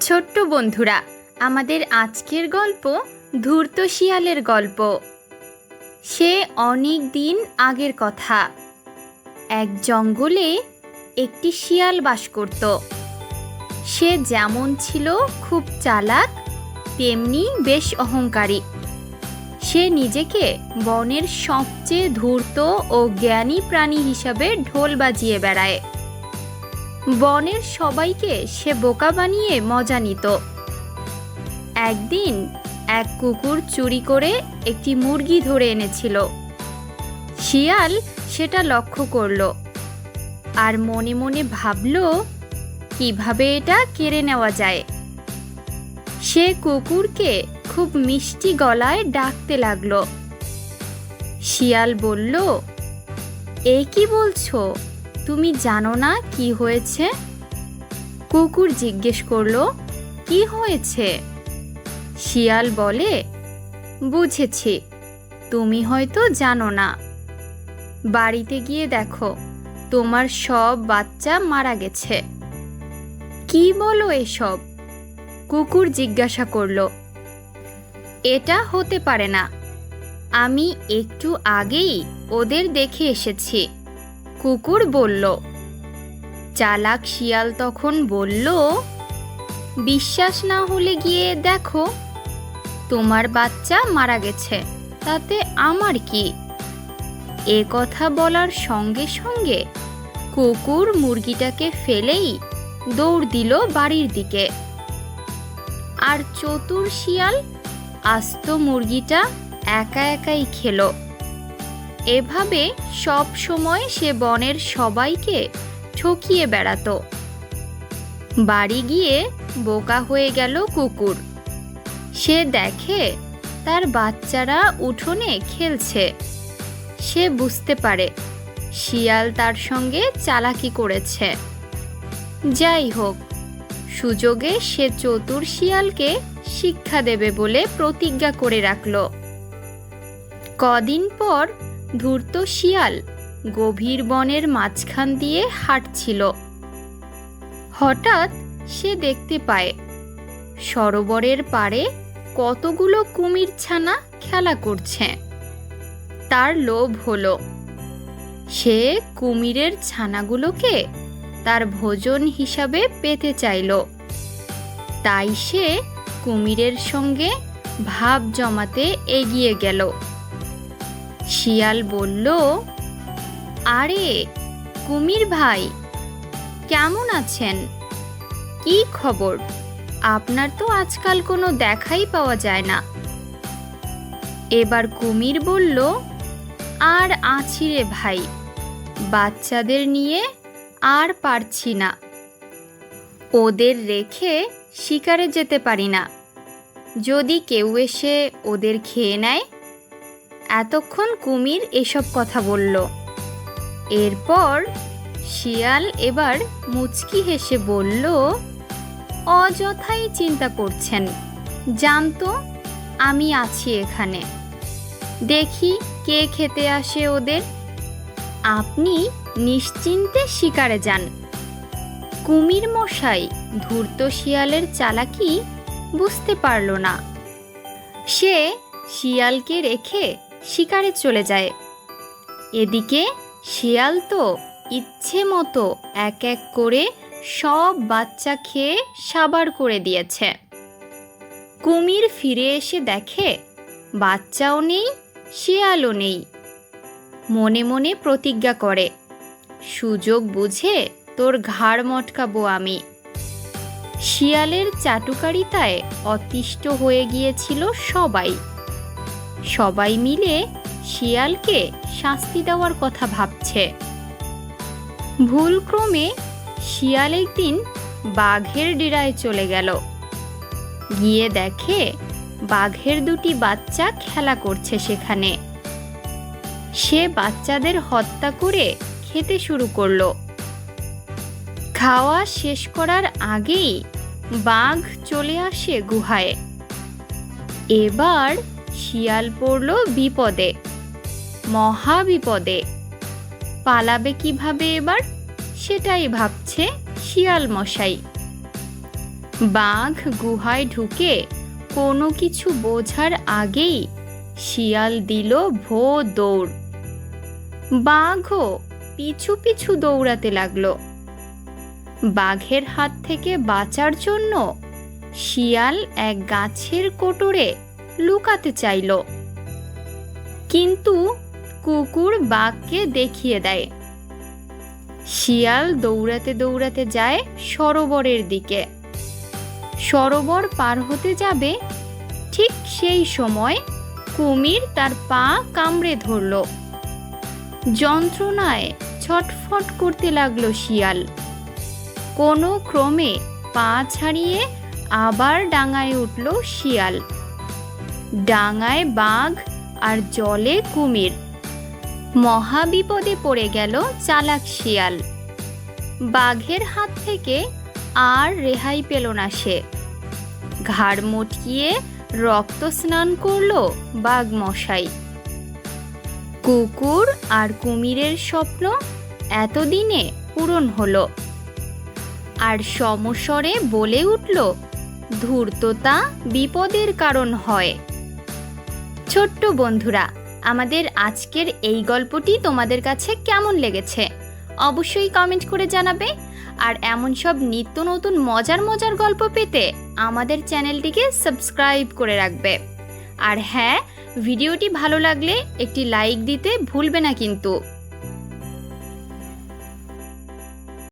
ছোট্ট বন্ধুরা, আমাদের আজকের গল্প ধূর্ত শিয়ালের গল্প। সে অনেক দিন আগের কথা। এক জঙ্গলে একটি শিয়াল বাস করত। সে যেমন ছিল খুব চালাক, তেমনি বেশ অহংকারী। সে নিজেকে বনের সবচেয়ে ধূর্ত ও জ্ঞানী প্রাণী হিসাবে ঢোল বাজিয়ে বেড়ায়। বনের সবাইকে সে বোকা বানিয়ে মজা নিত। একদিন এক কুকুর চুরি করে একটি মুরগি ধরে এনেছিল। শিয়াল সেটা লক্ষ্য করল আর মনে মনে ভাবল, কীভাবে এটা কেড়ে নেওয়া যায়? সে কুকুরকে খুব মিষ্টি গলায় ডাকতে লাগল। শিয়াল বলল, এ কি বলছো? তুমি জানো না কি হয়েছে? কুকুর জিজ্ঞেস করল, কি হয়েছে? শিয়াল বলে, বুঝেছি, তুমি হয়তো জানো না। বাড়িতে গিয়ে দেখো, তোমার সব বাচ্চা মারা গেছে। কি বলো এসব? কুকুর জিজ্ঞাসা করল, এটা হতে পারে না। আমি একটু আগেই ওদের দেখে এসেছি। কুকুর বলল, চালাক শিয়াল তখন বলল, বিশ্বাস না হলে গিয়ে দেখো, তোমার বাচ্চা মারা গেছে, তাতে আমার কি? এ কথা বলার সঙ্গে সঙ্গে কুকুর মুরগিটাকে ফেলেই দৌড় দিল বাড়ির দিকে। আর চতুর শিয়াল আস্ত মুরগিটা একা একাই খেলো। এভাবে সব সময় সে বনের সবাইকে ঠকিয়ে বেড়াতো। বাড়ি গিয়ে বোকা হয়ে গেল কুকুর। সে দেখে তার বাচ্চারা উঠোনে খেলছে। সে বুঝতে পারে শিয়াল তার সঙ্গে চালাকি করেছে। যাই হোক, সুযোগে সে চতুর শিয়ালকে শিক্ষা দেবে বলে প্রতিজ্ঞা করে রাখল। কদিন পর ধূর্ত শিয়াল গভীর বনের মাঝখান দিয়ে হাঁটছিল। হঠাৎ সে দেখতে পায়, সরোবরের পাড়ে কতগুলো কুমির ছানা খেলা করছে। তার লোভ হলো। সে কুমিরের ছানাগুলোকে তার ভোজন হিসাবে পেতে চাইল। তাই সে কুমিরের সঙ্গে ভাব জমাতে এগিয়ে গেল। শিয়াল বলল, আরে, কুমির ভাই, কেমন আছেন? কি খবর? আপনার তো আজকাল কোনো দেখাই পাওয়া যায় না। এবার কুমির বলল, আর আছি রে ভাই, বাচ্চাদের নিয়ে আর পারছি না। ওদের রেখে শিকারে যেতে পারি না। যদি কেউ এসে ওদের খেয়ে নেয় এতক্ষণ কুমির এসব কথা বলল। এরপর শিয়াল এবার মুচকি হেসে বলল, অযথাই চিন্তা করছেন। জানতো আমি আছি এখানে। দেখি কে খেতে আসে ওদের। আপনি নিশ্চিন্তে শিকারে যান কুমির মশাই ধূর্ত শিয়ালের চালাকি বুঝতে পারল না। সে শিয়ালকে রেখে শিকারে চলে যায়। এদিকে শিয়াল তো ইচ্ছে মতো এক এক করে সব বাচ্চা খেয়ে সাবার করে দিয়েছে। কুমির ফিরে এসে দেখে বাচ্চাও নেই, শিয়ালও নেই। মনে মনে প্রতিজ্ঞা করে, সুযোগ বুঝে তোর ঘাড় মটকাবো আমি। শিয়ালের চাটুকারিতায় অতিষ্ঠ হয়ে গিয়েছিল সবাই। সবাই মিলে শিয়ালকে শাস্তি দেওয়ার কথা ভাবছে। ভুলক্রমে শিয়াল একদিন বাঘের ডেরায় চলে গেল। গিয়ে দেখে বাঘের দুটি বাচ্চা খেলা করছে সেখানে। সে বাচ্চাদের হত্যা করে খেতে শুরু করল। খাওয়া শেষ করার আগেই বাঘ চলে আসে গুহায়। এবার শিয়াল পড়ল বিপদে মহা বিপদে পালাবে কীভাবে এবার? সেটাই ভাবছে শিয়াল মশাই। বাঘ গুহায় ঢুকে কোনো কিছু বোঝার আগেই শিয়াল দিল ভো দৌড়। বাঘও পিছু পিছু দৌড়াতে লাগল। বাঘের হাত থেকে বাঁচার জন্য শিয়াল এক গাছের কোটরে লুকাতে চাইল। কিন্তু কুকুর বাঘকে দেখিয়ে দেয়। শিয়াল দৌড়াতে দৌড়াতে যায় সরোবরের দিকে। সরোবর পার হতে যাবে ঠিক সেই সময় কুমির তার পা কামড়ে ধরল। যন্ত্রণায় ছটফট করতে লাগল শিয়াল। কোনো ক্রমে পা ছাড়িয়ে আবার ডাঙায় উঠল শিয়াল। ডাঙায় বাঘ আর জলে কুমির। মহাবিপদে পড়ে গেল চালাক শিয়াল। বাঘের হাত থেকে আর রেহাই পেল না সে। ঘাড় মটকিয়ে রক্ত স্নান করল বাঘ মশাই কুকুর আর কুমিরের স্বপ্ন এতদিনে পূরণ হলো। আর সমস্বরে বলে উঠল, ধূর্ততা বিপদের কারণ হয়। ছোট্ট বন্ধুরা, আমাদের আজকের এই গল্পটি তোমাদের কাছে কেমন লেগেছে? অবশ্যই কমেন্ট করে জানাবে। আর এমন সব নিত্য নতুন মজার মজার গল্প পেতে আমাদের চ্যানেলটিকে সাবস্ক্রাইব করে রাখবে। আর হ্যাঁ ভিডিওটি ভালো লাগলে একটি লাইক দিতে ভুলবে না কিন্তু।